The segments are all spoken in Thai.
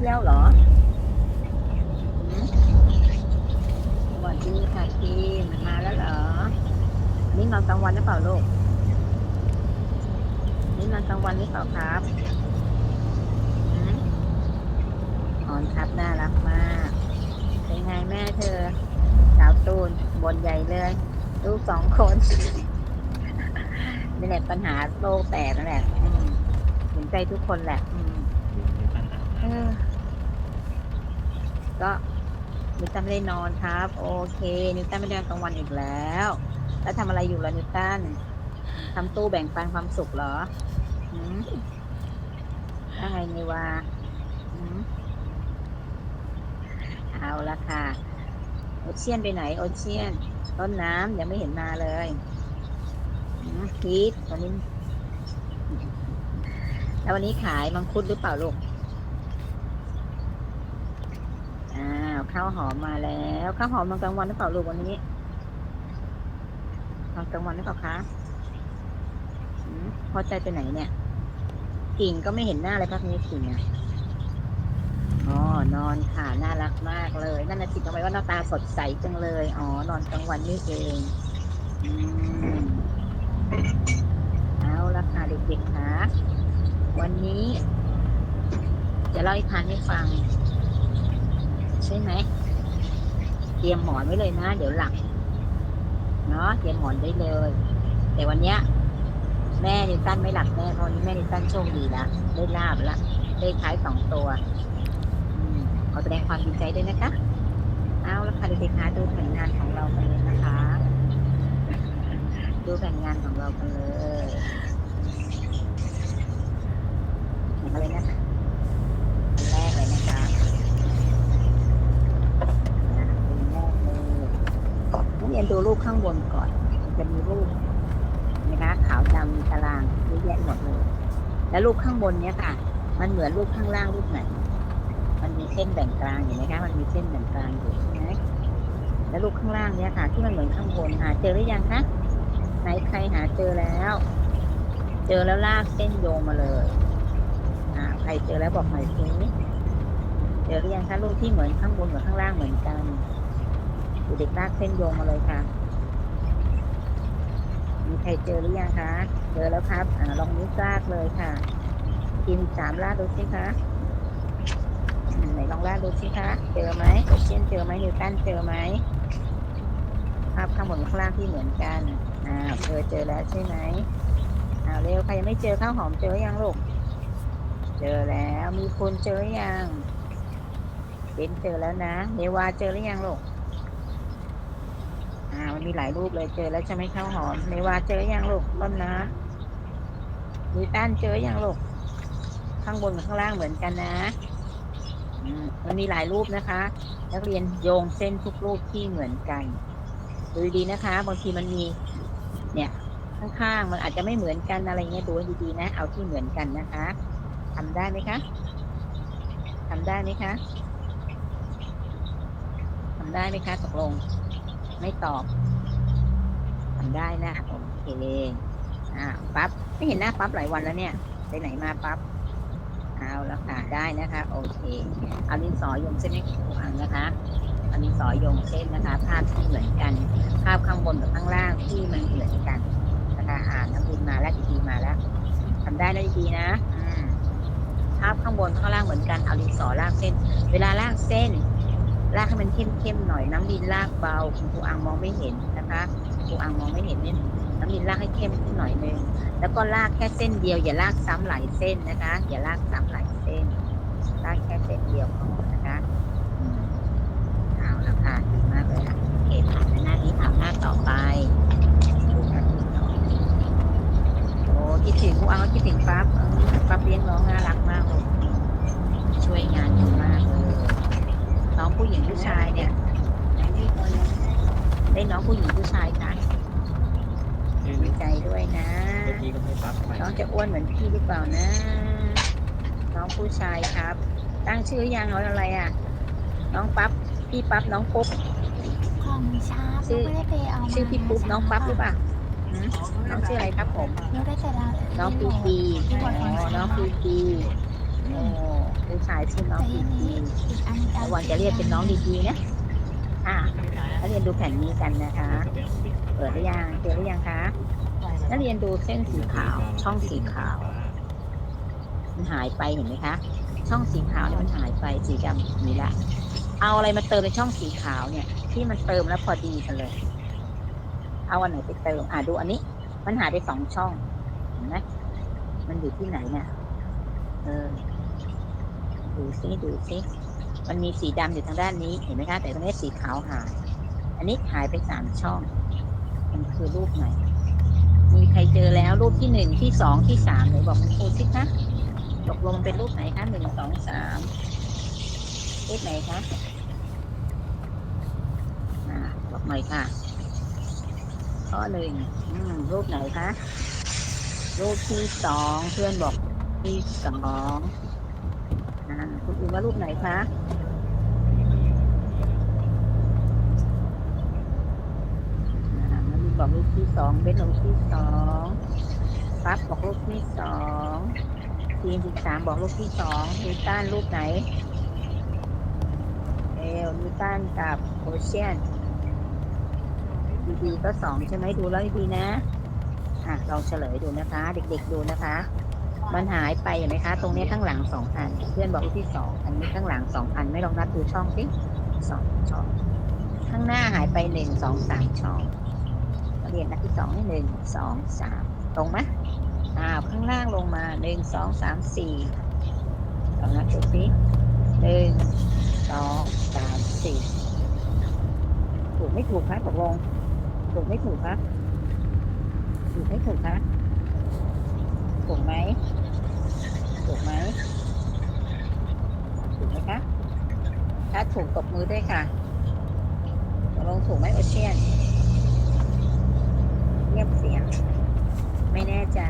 ที่ยวเหรอหืมสวัสดีค่ะทีมมาแล้วเหรอ นี่นอนกลางวันหรือเปล่าลูก นี่นอนกลางวันหรือเปล่าครับหืมนอนครับน่ารักมาก เป็นไงแม่เธอ สาวตูนบนใหญ่เลยลูกสองคนนี่แหละปัญหาโลกแตกนั่นแหละอืมเห็นใจทุกคนแหละอืมเออ ก็นิวตันไม่ได้นอนครับ โอเค นิวตันไม่ได้นอนกลางวันอีกแล้ว แล้วทำอะไรอยู่ล่ะนิวตันทำตู้แบ่งปันความสุขเหรอหืมอะไรนี่วะหืมเอาละค่ะ โอเชียนไปไหน โอเชียน ต้นน้ำยังไม่เห็นมาเลยหืมพีทวันนี้ แล้ววันนี้ขายมังคุดหรือเปล่าลูก อ้าวข้าวหอมมาแล้วข้าวหอมมากลางวันหรือเปล่าลูกวันนี้นอนกลางวันหรือเปล่าคะพอใจไปไหนเนี่ย กิ่งก็ไม่เห็นหน้าเลยพักนี้กิ่งอะอ๋อนอนค่ะน่ารักมากเลย นั่นนะสิทำไมว่าหน้าตาสดใสจังเลยอ๋อนอนกลางวันนี่เองอเอาละค่ะเด็กๆค่ะวันนี้จะเล่านิทานให้ฟัง ใช่ไหม เตรียมหมอนไว้เลยนะ เดี๋ยวหลับเนาะเตรียมหมอนได้เลย แต่วันเนี้ย แม่นิตันไม่หลับแน่เพราะวันนี้แม่นิตันโชคดีละได้ลาบละได้ท้ายสองตัวอขอแสดงความดีใจด้วยนะคะ เอาละค่ะเด็กๆคะดูแผนงานของเรากันเลยนะคะ ดูแผนงานของเรากันเลยเห็นเลยนะคะอันแรกเลยนะคะ นักเรี ยนดูรูปข้างบนก่อนมันจะมีรูปนะคะขาวดำตารางเยอะแยะหมดเลย แล้วรูปข้างบนเนี้ยค่ะ มันเหมือนรูปข้างล่างรูปไหน มันมีเส้นแบ่งกลางเห็นไหมคะ มันมีเส้นแบ่งกลางอยู่ใช่ไหมแล้วรูปข้างล่างเนี้ยค่ะ ที่มันเหมือนข้างบนหาเจอหรือยังคะไหนใครหาเจอแล้ว เจอแล้วลากเส้นโยงมาเลยอ่าใครเจอแล้วบอกหน่อยสิเจอหรือยังคะรูปที่เหมือนข้างบนกับข้างล่างเหมือนกัน เด็กลากเส้นโยงมาเลยค่ะ มีใครเจอหรือยังคะ เจอแล้วครับ อ่า ลองนิ้วลากเลยค่ะ กินสามลากดูสิคะไหนลองลากดูสิคะ เจอไหมโอเชียนเจอไหมนิวตันเจอไหมภาพข้างบนข้างล่างที่เหมือนกัน อ่า เจอเจอแล้วใช่ไหมอ่าเร็วใครยังไม่เจอข้าวหอมเจอยังลูก เจอแล้วมีคนเจอยังเบนเจอแล้วนะเนวาเจอหรือยังลูก อ่า มันมีหลายรูปเลยเจอแล้วใช่ไหมข้าวหอมในวาเจอยังลูกต้นนะนิวตันเจอยังลูกข้างบนกับข้างล่างเหมือนกันนะมันมีหลายรูปนะคะ นักเรียนโยงเส้นทุกรูปที่เหมือนกันดูดีๆนะคะ บางทีมันมี เนี่ยข้างๆ มันอาจจะไม่เหมือนกันอะไรเงี้ยดูให้ดีๆนะ เอาที่เหมือนกันนะคะทำได้ไหมคะทำได้ไหมคะทำได้ไหมคะตกลง ไม่ตอบทำได้นะโอเคอ่าปั๊บไม่เห็นหน้าปั๊บหลายวันแล้วเนี่ยไปไหนมาปั๊บเอาแล้วค่ะได้นะคะโอเคเอาดินสอยงเส้นให้ครูอ่านนะคะเอาดินสอยงเส้นนะคะ ภาพที่เหมือนกัน ภาพข้างบนกับข้างล่างที่มันเหมือนกันนะคะอ่านน้ำดินมาแล้วดีๆมาแล้วทำได้แล้วดีๆนะภาพข้างบนข้างล่างเหมือนกันเอาดินสอลากเส้น เวลาลากเส้น ลากให้มันเข้มๆหน่อย น้ำดินลากเบาคุณครูอังมองไม่เห็นนะคะครูอังมองไม่เห็นเนี่ยน้ำดินลากให้เข้มขึ้นหน่อยนึงแล้วก็ลากแค่เส้นเดียว อย่าลากซ้ำหลายเส้นนะคะ อย่าลากซ้ำหลายเส้นลากแค่เส้นเดียวพอนะคะเอาละค่ะดีมากเลยค่ะโอเคผ่านหน้านี้ผ่านหน้าต่อไปโอ้คิดถึงครูอังก็คิดถึงปั๊บปั๊บเลี้ยงน้องน่ารักมากเลยช่วยงาน องผู้หญิงผู้ชายเนี่ยได้น้องผู้หญิงผู้ชายค่ะดีใจด้วยนะเมื่อกี้ก็ไม่ปั๊บไปน้องจะอ้วนเหมือนพี่หรือเปล่านะ น้องผู้ชายครับ ตั้งชื่อยังน้องอะไรอะ น้องปั๊บพี่ปั๊บน้องปุ๊บของช้าชื่อไม่ได้ไปเอามาชื่อพี่ปุ๊บน้องปั๊บหรือเปล่าหืมน้องชื่ออะไรครับผมหนูได้แต่ละน้องปีปีอ๋อน้องปีปี โอ้ผู้ชายชื่อน้องแต่ดีทีดีนี้อีกอันหนึ่งแล้ววันจะเรียกเป็นน้องดีดีนะอะนักเรียนดูแผ่นนี้กันนะคะ เปิดหรือยังเจอหรือยังคะนักเรียนดูเส้นสีขาว ช่องสีขาว มันหายไปเห็นไหมคะ ช่องสีขาวเนี่ยมันหายไปสีดำนี่ละเอาอะไรมาเติมในช่องสีขาวเนี่ย ที่มันเติมแล้วพอดีกันเลย เอาอันไหนไปเติม อะดูอันนี้ มันหายไปสองช่องเห็นไหมมันอยู่ที่ไหนเนี่ยเออ ดูซิดูซิมันมีสีดำอยู่ทางด้านนี้เห็นไหมคะ แต่ตรงนี้สีขาวหาย อันนี้หายไปสามช่อง มันคือรูปไหน มีใครเจอแล้วรูปที่หนึ่งที่สองที่สามเลยบอกคุณครูสิคะตกลงเป็นรูปไหนคะหนึ่งสองสามรูปไหนคะบอกหน่อยค่ะ ข้อหนึ่งรูปไหนคะ รูปที่สองเพื่อนบอกที่สอง อ่าคุณอื่นว่ารูปไหนคะอ่ามันบอกรูปที่สองเป็นรูปที่สองปั๊บบอกรูปที่สองทีมที่สามบอกรูปที่สองนิวตันรูปไหนเอลนิวตันกับโอเชียนดีๆก็สองใช่ไหมดูแล้วดีๆนะอะลองเฉลยดูนะคะ เด็กๆดูนะคะ มันหายไปเห็นไหมคะ ตรงนี้ข้างหลังสองอัน เพื่อนบอกที่สองอันนี้ข้างหลังสองอันไม่ลองนับดูช่องสิสองช่อง ข้างหน้าหายไปหนึ่งสองสามช่องเรียนนักที่สองนี่หนึ่งสองสามตรงไหมอ้าวข้างล่างลงมาหนึ่งสองสามสี่ลองนับดูสิหนึ่งสองสามสี่ถูกไม่ถูกคะตกลงถูกไม่ถูกคะถูกไม่ถูกคะ ถูกไหมถูกไหมถูกไหมคะ ถ้าถูกตบมือด้วยค่ะตกลงถูกไหมโอเชียนเงียบเสียง ไม่แน่ใจ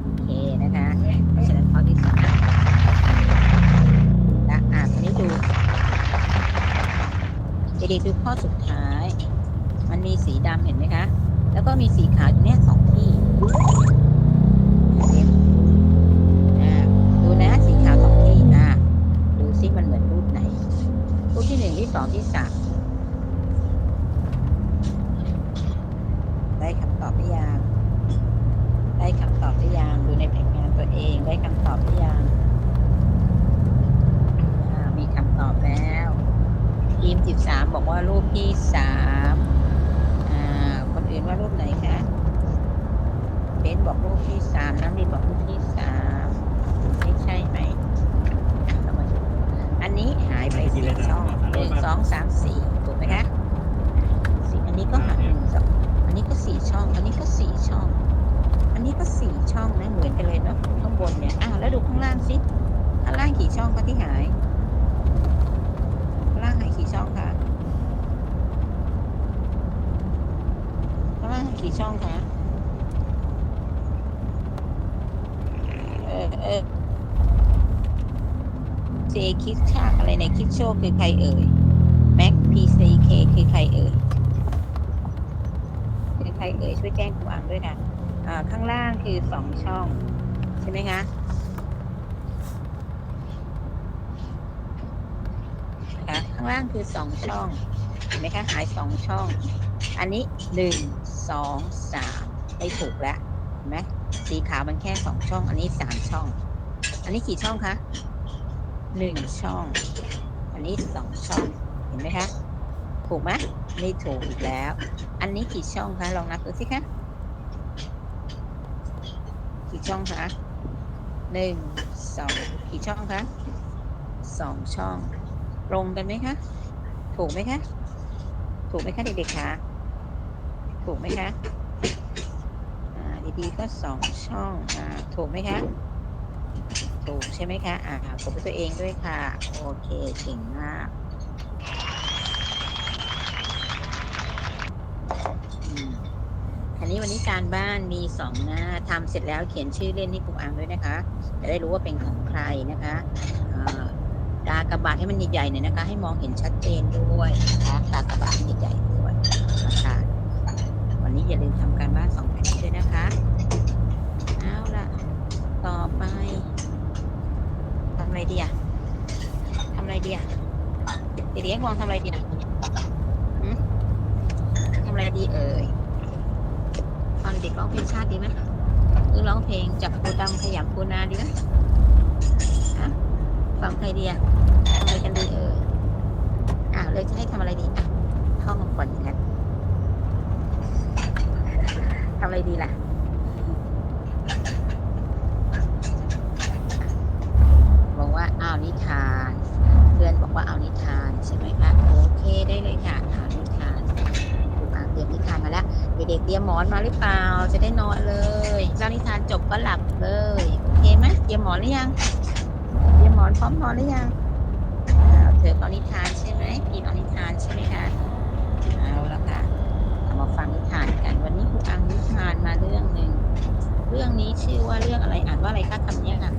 โอเคนะคะเพราะฉะนั้นข้อที่สองและอะทีนี้ดูเด็กๆดูข้อสุดท้าย มันมีสีดำเห็นไหมคะ แล้วก็มีสีขาวอยู่เนี่ยสองที่ดูนะสีขาวสองที่นะดูซิมันเหมือนรูปไหน รูปที่หนึ่งที่สองที่สามได้คำตอบหรือยังได้คำตอบหรือยังดูในแผนงานตัวเองได้คำตอบหรือยังมีคำตอบแล้วทีม13 บอกว่ารูปที่3 ที่สามน้ำดีบอกรูปที่สามไม่ใช่ไหมอะเรามาดูอันนี้หายไปสี่ช่องหนึ่งสองสามสี่ถูกไหมคะสี่อันนี้ก็หายหนึ่งสองอันนี้ก็สี่ช่อง อันนี้ก็สี่ช่อง อันนี้ก็สี่ช่องนะเหมือนกันเลยเนาะข้างบนเนี่ยอ้าวแล้วดูข้างล่างสิข้างล่างกี่ช่องคะที่หายข้างล่างหายกี่ช่องคะข้างล่างหายกี่ช่องคะเออเออเจคิดชากอะไรในคิด โชคคือใครเอ่ยแม็กพีซีเคคือใครเอ่ยคือใครเอ่ยช่วยแจ้งครูอ่านด้วยค่ะอ่าข้างล่างคือสองช่อง ใช่ไหมคะนะคะข้างล่างคือสองช่องเห็นไหมคะหายสองช่อง อันนี้หนึ่งสองสามได้ถูกแล้วเห็นไหมสีขาวมันแค่สองช่อง อันนี้สามช่อง อันนี้กี่ช่องคะหนึ่งช่อง อันนี้สองช่องเห็นไหมคะถูกไหมไม่ถูกอีกแล้ว อันนี้กี่ช่องคะลองนับดูสิคะกี่ช่องคะหนึ่งสองกี่ช่องคะสองช่องตรงกันไหมคะถูกไหมคะถูกไหมคะเด็กๆคะถูกไหมคะดีๆก็สองช่องอ่าถูกไหมคะ ถูกใช่ไหมคะ อ่าผมไปตัวเองด้วยค่ะ โอเคเก่งมากอันนี้วันนี้การบ้านมีสองหน้าทำเสร็จแล้วเขียนชื่อเล่นให้ครูอังด้วยนะคะ จะได้รู้ว่าเป็นของใครนะคะอ่ากระบาดให้มันใหญ่ๆหน่อยนะคะ ให้มองเห็นชัดเจนด้วยนะคะกากระบาดใหญ่ๆด้วยนะคะวันนี้อย่าลืมทำการบ้านสองแผ่นด้วยนะคะ ดีอะทำอะไรดีอะเด็กๆกวางทำอะไรดีอะทำอะไรดีเอ่ยฟังเด็กร้องเพลงชาติดีไหมร้องเพลงจับปูดำขยำบปูนาดีไหมฟังใครดีอะทำอะไรกันดีเอ่ยอ่าเลยจะให้ทำอะไรดีอะเข้ามาก่อนอย่างนั้นทำอะไรดีล่ะ เตรียมหมอนมาหรือเปล่า จะได้นอนเลยเล่านิทานจบก็หลับเลยโอเคไหมเตรียมหมอนหรือยังเตรียมหมอนพร้อมนอนหรือยังเธอตอนนิทานใช่ไหมพี่อนนิทานใช่ไหมคะเอาละค่ะเรามาฟังนิทานกัน วันนี้ครูอังนิทานมาเรื่องหนึ่งเรื่องนี้ชื่อว่าเรื่องอะไรอ่านว่าอะไรคะคำนี้ค่ะ